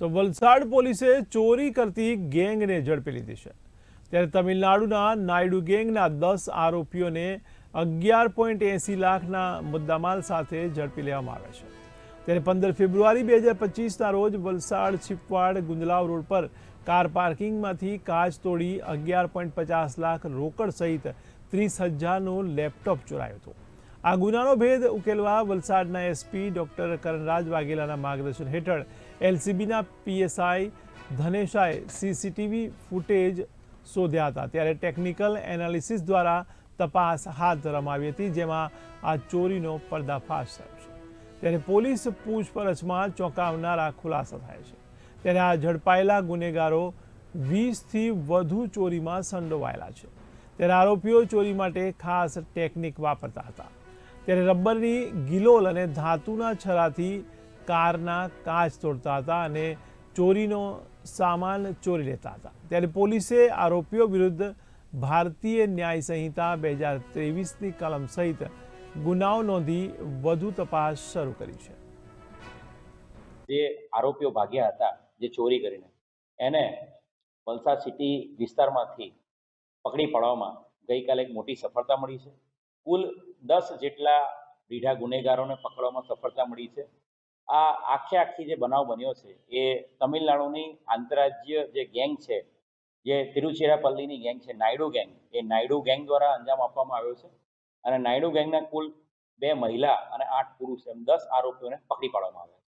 તો વલસાડ પોલીસે ચોરી કરતી ગેંગને ઝડપી લીધી છે. ત્યારે તમિલનાડુના નાયડુ ગેંગના દસ આરોપીઓને અગિયાર પોઈન્ટ એંસી લાખના મુદ્દામાલ સાથે ઝડપી લેવામાં આવ્યા છે. ત્યારે પંદર ફેબ્રુઆરી બે હજાર પચીસના રોજ વલસાડ છીપવાડ ગુંદલાવ રોડ પર કાર પાર્કિંગમાંથી કાચ તોડી અગિયાર પોઈન્ટ પચાસ લાખ રોકડ સહિત ત્રીસ હજારનું લેપટોપ ચોરાયું હતું. આ ગુનાનો ભેદ ઉકેલવા વલસાડના એસપી ડોક્ટર કરણરાજ વાઘેલાના માર્ગદર્શન હેઠળ એલસીબીના પીએસઆઈ ધનેશાએ સીસીટીવી ફૂટેજ શોધ્યા હતા. ત્યારે ટેકનિકલ એનાલિસિસ દ્વારા તપાસ હાથ ધરવામાં આવી હતી, જેમાં આ ચોરીનો પર્દાફાશ થયો છે. ત્યારે પોલીસ પૂછપરછમાં ચોંકાવનારા ખુલાસા થાય છે. ત્યારે આ ઝડપાયેલા ગુનેગારો વીસથી વધુ ચોરીમાં સંડોવાયેલા છે. ત્યારે આરોપીઓ ચોરી માટે ખાસ ટેકનિક વાપરતા હતા. ત્યારે રબરની ગિલોલ અને ધાતુના છરાથી કારના કાચ તોડતા હતા અને ચોરીનો સામાન ચોરી લેતા હતા. ત્યારે પોલીસે આરોપીઓ વિરુદ્ધ ભારતીય ન્યાય સંહિતા બે હજાર ત્રેવીસની કલમ સહિત ગુનાઓ નોંધી વધુ તપાસ શરૂ કરી છે. જે આરોપીઓ ભાગ્યા હતા, જે ચોરી કરીને, એને વલસાડ સિટી વિસ્તારમાંથી પકડી પાડવામાં ગઈકાલે એક મોટી સફળતા મળી છે. કુલ દસ જેટલા રીઢા ગુનેગારોને પકડવામાં સફળતા મળી છે. આ આખે આખી જે બનાવ બન્યો છે એ તમિલનાડુની આંતરરાજ્ય જે ગેંગ છે, જે તિરુચિરાપલ્લીની ગેંગ છે, નાયડુ ગેંગ, એ નાયડુ ગેંગ દ્વારા અંજામ આપવામાં આવ્યો છે. અને નાયડુ ગેંગના કુલ બે મહિલા અને આઠ પુરુષ એમ દસ આરોપીઓને પકડી પાડવામાં આવ્યા છે.